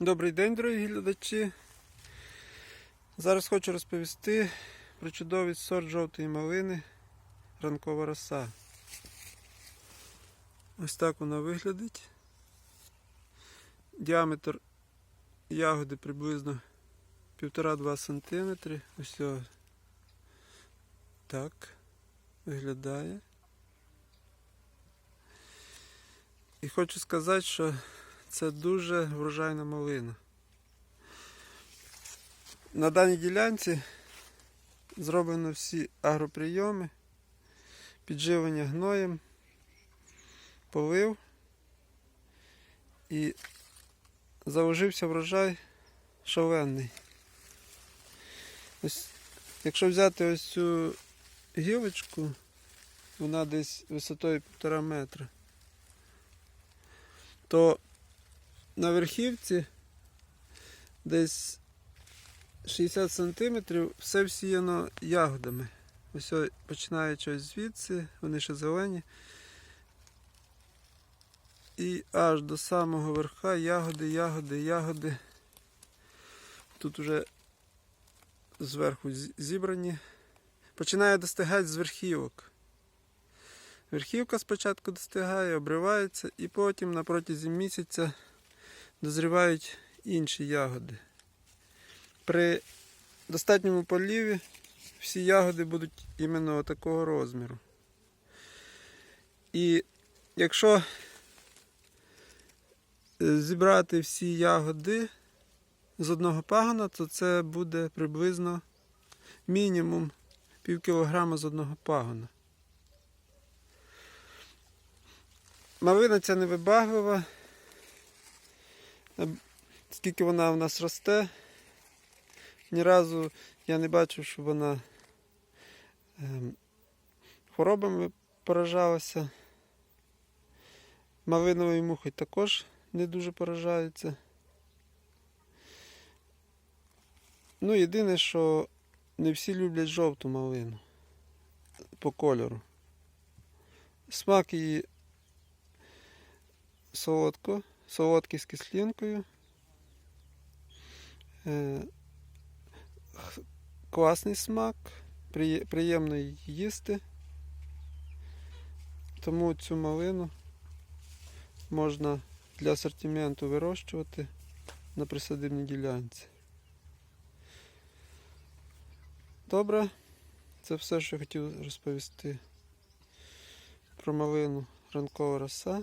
Добрий день, дорогі глядачі. Зараз хочу розповісти про чудовий сорт жовтої малини ранкова роса. Ось так вона виглядить. Діаметр ягоди приблизно 1,5-2 см. Ось так виглядає. І хочу сказати, що це дуже врожайна малина. На даній ділянці зроблено всі агроприйоми, підживлення гноєм, полив і заложився врожай шалений. Ось, якщо взяти ось цю гілочку, вона десь висотою 1,5 метра, то на верхівці десь 60 см все всіяно ягодами. Ось о- починаючи звідси, вони ще зелені. І аж до самого верха ягоди, ягоди, ягоди. Тут вже зверху зібрані. Починає достигати з верхівок. Верхівка спочатку достигає, обривається, і потім на протязі місяця дозрівають інші ягоди. При достатньому поліві всі ягоди будуть іменно такого розміру. І якщо е, зібрати всі ягоди з одного пагона, то це буде приблизно мінімум пів кілограма з одного пагона. Малина ця невибаглива. Скільки вона в нас росте, ні разу я не бачив, щоб вона ем, хворобами поражалася. Малиновою мухою також не дуже поражаються. Ну, єдине, що не всі люблять жовту малину по кольору. Смак її солодко, солодкий з кислинкою. Е, Класний смак, приємно їсти. Тому цю малину можна для асортименту вирощувати на присадибній ділянці. Добре, це все, що я хотів розповісти про малину ранкова роса.